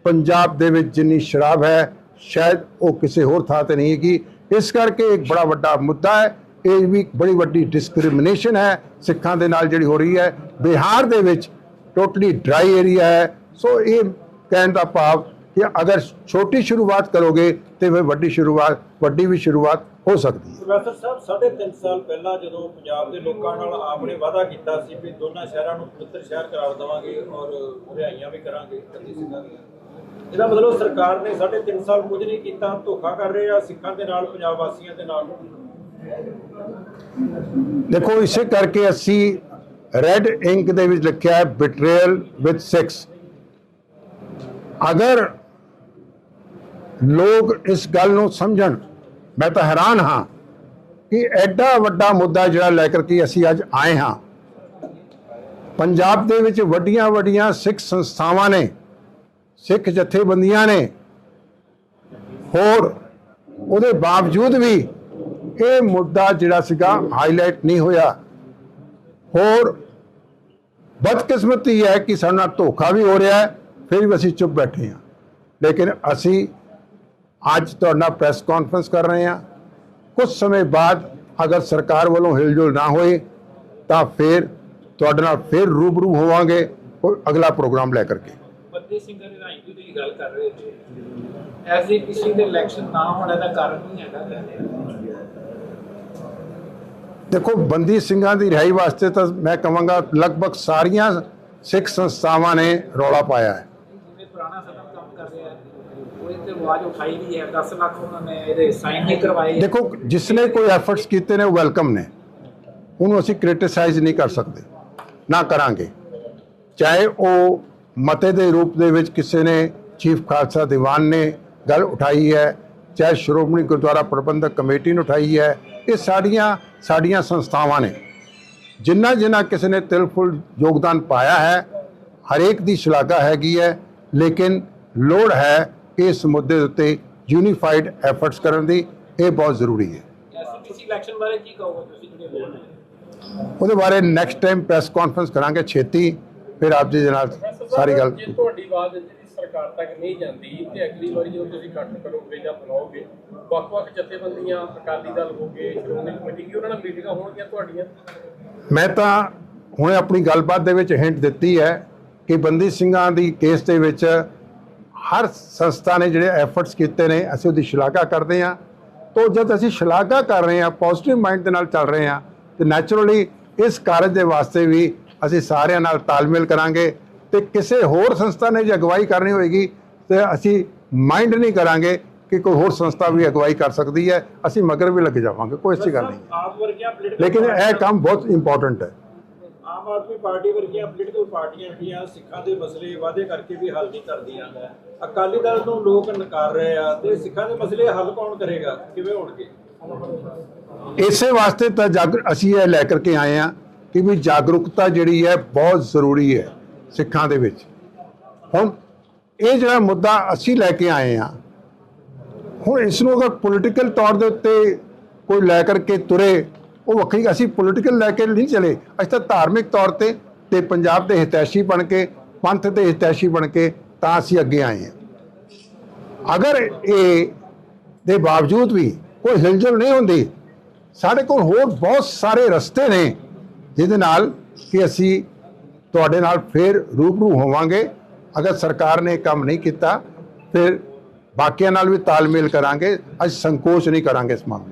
ਪੰਜਾਬ ਦੇ ਵਿੱਚ ਜਿੰਨੀ ਸ਼ਰਾਬ ਹੈ, ਸ਼ਾਇਦ ਉਹ ਕਿਸੇ ਹੋਰ ਥਾਂ ਤੇ ਨਹੀਂ ਹੈਗੀ। ਇਸ ਕਰਕੇ ਇੱਕ ਬੜਾ ਵੱਡਾ ਮੁੱਦਾ ਹੈ, ਇਹ ਵੀ ਬੜੀ ਵੱਡੀ ਡਿਸਕ੍ਰਿਮੀਨੇਸ਼ਨ ਹੈ, ਸਿੱਖਾਂ ਦੇ ਨਾਲ ਜਿਹੜੀ ਹੋ ਰਹੀ ਹੈ। ਬਿਹਾਰ ਦੇ ਵਿੱਚ ਟੋਟਲੀ ਡਰਾਈ ਏਰੀਆ ਹੈ। ਸੋ ਇਹ ਕਹਿਣ ਦਾ ਭਾਵ ਕਿ ਅਗਰ ਛੋਟੀ ਸ਼ੁਰੂਆਤ ਕਰੋਗੇ, ਤੇ ਫਿਰ ਵੱਡੀ ਸ਼ੁਰੂਆਤ, ਵੱਡੀ ਵੀ ਸ਼ੁਰੂਆਤ ਹੋ ਸਕਦੀ ਹੈ।
ਪ੍ਰੋਫੈਸਰ ਸਾਹਿਬ ਸਾਢੇ ਤਿੰਨ ਸਾਲ ਪਹਿਲਾਂ ਜਦੋਂ ਪੰਜਾਬ ਦੇ ਲੋਕਾਂ ਨਾਲ ਆਪਨੇ ਵਾਅਦਾ ਕੀਤਾ ਸੀ ਵੀ ਦੋਨਾਂ ਸ਼ਹਿਰਾਂ ਨੂੰ ਪਵਿੱਤਰ ਸ਼ਹਿਰ ਕਰਾਰ ਦੇਵਾਂਗੇ ਔਰ ਰਿਹਾਈਆਂ ਵੀ ਕਰਾਂਗੇ ਕਦੀ ਸਿੰਘਾਂ ਦੀਆਂ। ਇਹਦਾ ਮਤਲਬ ਸਰਕਾਰ ਨੇ ਸਾਢੇ ਤਿੰਨ ਸਾਲ ਕੁਝ ਨਹੀਂ ਕੀਤਾ ਧੋਖਾ ਕਰ ਰਹੇ ਆ ਸਿੱਖਾਂ ਦੇ ਨਾਲ ਪੰਜਾਬ ਵਾਸੀਆਂ ਦੇ ਨਾਲ।
ਦੇਖੋ ਇਸੇ ਕਰਕੇ ਅਸੀਂ ਰੈੱਡ ਇੰਕ ਦੇ ਵਿੱਚ ਲਿਖਿਆ ਹੈ ਬਿਟਰੇਅਲ ਵਿਦ 6 ਅਗਰ ਲੋਕ ਇਸ ਗੱਲ ਨੂੰ ਸਮਝਣ ਮੈਂ ਤਾਂ ਹੈਰਾਨ ਹਾਂ ਕਿ ਐਡਾ ਵੱਡਾ ਮੁੱਦਾ ਜਿਹੜਾ ਲੈ ਕਰਕੇ ਅਸੀਂ ਅੱਜ ਆਏ ਹਾਂ। ਪੰਜਾਬ ਦੇ ਵਿੱਚ ਵੱਡੀਆਂ ਵੱਡੀਆਂ ਸਿੱਖ ਸੰਸਥਾਵਾਂ ਨੇ, ਸਿੱਖ ਜਥੇਬੰਦੀਆਂ ਨੇ, ਹੋਰ ਉਹਦੇ ਬਾਵਜੂਦ ਵੀ ਇਹ ਮੁੱਦਾ ਜਿਹੜਾ ਸੀਗਾ ਹਾਈਲਾਈਟ ਨਹੀਂ ਹੋਇਆ। ਹੋਰ ਬਦਕਿਸਮਤੀ ਹੈ ਕਿ ਸਾਡੇ ਨਾਲ ਧੋਖਾ ਵੀ ਹੋ ਰਿਹਾ ਹੈ, ਫਿਰ ਵੀ ਅਸੀਂ ਚੁੱਪ ਬੈਠੇ ਹਾਂ। ਲੇਕਿਨ ਅਸੀਂ ਅੱਜ ਤੁਹਾਡੇ ਪ੍ਰੈਸ ਕਾਨਫਰੰਸ ਕਰ ਰਹੇ ਹਾਂ। ਕੁਝ ਸਮੇਂ ਬਾਅਦ ਅਗਰ ਸਰਕਾਰ ਵੱਲੋਂ ਹਿਲਜੁਲ ਨਾ ਹੋਏ ਤਾਂ ਫਿਰ ਤੁਹਾਡੇ ਨਾਲ ਫਿਰ ਰੂਬਰੂ ਹੋਵਾਂਗੇ ਅਗਲਾ ਪ੍ਰੋਗਰਾਮ ਲੈ ਕਰਕੇ।
ਬੰਦੀ ਸਿੰਘਾਂ ਦੀ ਰਾਈ ਦੀ ਗੱਲ ਕਰ ਰਹੇ ਏ ਕਿਸੇ ਦੇ ਇਲੈਕਸ਼ਨ ਨਾ ਹੋਣ ਦਾ ਕਾਰਨ ਨਹੀਂ ਹੈਗਾ
ਦੇਖੋ ਬੰਦੀ ਸਿੰਘਾਂ ਦੀ ਰਿਹਾਈ ਵਾਸਤੇ ਤਾਂ ਮੈਂ ਕਹਾਂਗਾ ਲਗਭਗ ਸਾਰੀਆਂ ਸਿੱਖ ਸੰਸਥਾਵਾਂ ਨੇ ਰੌਲਾ ਪਾਇਆ ਹੈ।
ਤੇ ਆਵਾਜ਼ ਉਠਾਈ ਨਹੀਂ ਹੈ 10 ਲੱਖ ਉਹਨਾਂ ਨੇ ਇਹਦੇ ਸਾਈਨ ਨਹੀਂ ਕਰਵਾਏ
ਦੇਖੋ, ਜਿਸਨੇ ਕੋਈ ਐਫਰਟਸ ਕੀਤੇ ਨੇ, ਉਹ ਵੈਲਕਮ ਨੇ। ਉਹਨੂੰ ਅਸੀਂ ਕ੍ਰਿਟਿਸਾਈਜ਼ ਨਹੀਂ ਕਰ ਸਕਦੇ। ਨਾ ਕਰਾਂਗੇ। ਚਾਹੇ ਉਹ ਮਤੇ ਦੇ ਰੂਪ ਦੇ ਵਿੱਚ ਕਿਸੇ ਨੇ ਚੀਫ ਖਾਲਸਾ ਦੀਵਾਨ ਨੇ ਗੱਲ ਉਠਾਈ ਹੈ, ਚਾਹੇ ਸ਼੍ਰੋਮਣੀ ਗੁਰਦੁਆਰਾ ਪ੍ਰਬੰਧਕ ਕਮੇਟੀ ਨੇ ਉਠਾਈ ਹੈ, ਇਹ ਸਾਡੀਆਂ ਸਾਡੀਆਂ ਸੰਸਥਾਵਾਂ ਨੇ। ਜਿੰਨਾ ਜਿੰਨਾ ਕਿਸੇ ਨੇ ਤਿਲਫੁਲ ਯੋਗਦਾਨ ਪਾਇਆ ਹੈ, ਹਰੇਕ ਦੀ ਸ਼ਲਾਘਾ ਹੈਗੀ ਹੈ, ਲੇਕਿਨ ਲੋੜ ਹੈ ਇਸ ਮੁੱਦੇ ਉੱਤੇ ਯੂਨੀਫਾਈਡ ਐਫਰਟਸ ਕਰਨ ਦੀ ਇਹ ਬਹੁਤ ਜ਼ਰੂਰੀ ਹੈ।
ਐਸਪੀਸੀ ਇਲੈਕਸ਼ਨ ਬਾਰੇ ਕੀ ਕਹੋਗੇ ਤੁਸੀਂ ਜਿਹੜੇ ਬੋਲ ਰਹੇ ਹੋ
ਉਹਦੇ ਬਾਰੇ ਨੈਕਸਟ ਟਾਈਮ ਪ੍ਰੈਸ ਕਾਨਫਰੰਸ ਕਰਾਂਗੇ ਛੇਤੀ ਫਿਰ ਆਪ ਜੀ ਦੇ ਨਾਲ ਸਾਰੀ ਗੱਲ
ਜੇ ਤੁਹਾਡੀ ਆਵਾਜ਼ ਜਿਹੜੀ ਸਰਕਾਰ ਤੱਕ ਨਹੀਂ ਜਾਂਦੀ ਤੇ ਅਗਲੀ ਵਾਰੀ ਜਦੋਂ ਤੁਸੀਂ ਇਕੱਠ ਕਰੋਗੇ ਜਾਂ ਬੁਲਾਓਗੇ ਵੱਖ-ਵੱਖ ਜਥੇਬੰਦੀਆਂ ਅਕਾਲੀ ਦਲ ਹੋਗੇ ਸ਼੍ਰੋਮਣੀ ਕਮੇਟੀ ਕੀ ਉਹਨਾਂ ਨਾਲ ਮੀਟਿੰਗਾਂ ਹੋਣਗੀਆਂ ਤੁਹਾਡੀਆਂ?
ਮੈਂ ਤਾਂ ਹੁਣੇ ਆਪਣੀ ਗੱਲਬਾਤ ਦੇ ਵਿੱਚ ਹਿੰਟ ਦਿੱਤੀ ਹੈ ਕਿ ਬੰਦੀ ਸਿੰਘਾਂ ਦੀ ਕੇਸ ਦੇ ਵਿੱਚ ਹਰ ਸੰਸਥਾ ਨੇ ਜਿਹੜੇ ਐਫਰਟਸ ਕੀਤੇ ਨੇ ਅਸੀਂ ਉਹਦੀ ਸ਼ਲਾਘਾ ਕਰਦੇ ਹਾਂ। ਤੋਂ ਜਦ ਅਸੀਂ ਸ਼ਲਾਘਾ ਕਰ ਰਹੇ ਹਾਂ ਪੋਜ਼ਿਟਿਵ ਮਾਈਂਡ ਦੇ ਨਾਲ ਚੱਲ ਰਹੇ ਹਾਂ ਤੇ ਨੈਚੁਰਲੀ ਇਸ ਕਾਰਜ ਦੇ ਵਾਸਤੇ ਵੀ ਅਸੀਂ ਸਾਰਿਆਂ ਨਾਲ ਤਾਲਮੇਲ ਕਰਾਂਗੇ ਤੇ ਕਿਸੇ ਹੋਰ ਸੰਸਥਾ ਨੇ ਜੇ ਅਗਵਾਈ ਕਰਨੀ ਹੋਏਗੀ ਤੇ ਅਸੀਂ ਮਾਈਂਡ ਨਹੀਂ ਕਰਾਂਗੇ ਕਿ ਕੋਈ ਹੋਰ ਸੰਸਥਾ ਵੀ ਅਗਵਾਈ ਕਰ ਸਕਦੀ ਹੈ। ਅਸੀਂ ਮਗਰ ਵੀ ਲੱਗ ਜਾਵਾਂਗੇ ਕੋਈ ਐਸੀ ਗੱਲ ਨਹੀਂ। ਲੇਕਿਨ ਇਹ ਕੰਮ ਬਹੁਤ ਇੰਪੋਰਟੈਂਟ ਹੈ।
ਆਮ ਆਦਮੀ ਪਾਰਟੀ ਵਰਗੀਆਂ ਪੋਲੀਟੀਕਲ ਪਾਰਟੀਆਂ ਜਿਹੜੀਆਂ ਸਿੱਖਾਂ ਦੇ ਮਸਲੇ ਵਾਅਦੇ ਕਰਕੇ ਵੀ ਹੱਲ ਨਹੀਂ ਕਰਦੀਆਂ। ਅਕਾਲੀ ਦਲ ਨੂੰ ਲੋਕ ਨਕਾਰ ਰਹੇ ਆ ਤੇ ਸਿੱਖਾਂ ਦੇ ਮਸਲੇ ਹੱਲ ਕੌਣ ਕਰੇਗਾ? ਕਿਵੇਂ ਹੋਣਗੇ?
ਇਸੇ ਵਾਸਤੇ ਤਾਂ ਅਸੀਂ ਇਹ ਲੈ ਕਰਕੇ ਆਏ ਆ ਕਿ ਵੀ ਜਾਗਰੂਕਤਾ ਜਿਹੜੀ ਹੈ ਬਹੁਤ ਜ਼ਰੂਰੀ ਹੈ ਸਿੱਖਾਂ ਦੇ ਵਿੱਚ। ਹੁਣ ਇਹ ਜਿਹੜਾ ਮੁੱਦਾ ਅਸੀਂ ਲੈ ਕੇ ਆਏ ਆ ਹੁਣ ਇਸ ਨੂੰ ਅਗਰ ਪੋਲੀਟੀਕਲ ਤੌਰ ਦੇ ਉੱਤੇ ਕੋਈ ਲੈ ਕਰਕੇ ਤੁਰੇ ਉਹ ਵੱਖਰੀ ਅਸੀਂ ਪੋਲੀਟੀਕਲ ਲੈ ਕੇ ਨਹੀਂ ਚਲੇ। ਅਸੀਂ ਤਾਂ ਧਾਰਮਿਕ ਤੌਰ ਤੇ ਤੇ ਪੰਜਾਬ ਦੇ ਹਿਤੈਸ਼ੀ ਬਣ ਕੇ, ਪੰਥ ਦੇ ਹਿਤੈਸ਼ੀ ਬਣ ਕੇ ਤਾਂ ਅਸੀਂ ਅੱਗੇ ਆਏ ਹਾਂ। ਅਗਰ ਇਹ ਦੇ ਬਾਵਜੂਦ ਵੀ ਕੋਈ ਹਿਲਜੁਲ ਨਹੀਂ ਹੁੰਦੀ, ਸਾਡੇ ਕੋਲ ਹੋਰ ਬਹੁਤ ਸਾਰੇ ਰਸਤੇ ਨੇ ਜਿਹਦੇ ਨਾਲ ਕਿ ਅਸੀਂ ਤੁਹਾਡੇ ਨਾਲ ਫੇਰ ਰੂਬਰੂ ਹੋਵਾਂਗੇ। ਅਗਰ ਸਰਕਾਰ ਨੇ ਇਹ ਕੰਮ ਨਹੀਂ ਕੀਤਾ, ਫਿਰ ਬਾਕੀਆਂ ਨਾਲ ਵੀ ਤਾਲਮੇਲ ਕਰਾਂਗੇ। ਅਸੀਂ ਸੰਕੋਚ ਨਹੀਂ ਕਰਾਂਗੇ ਇਸ ਮਾਮਲੇ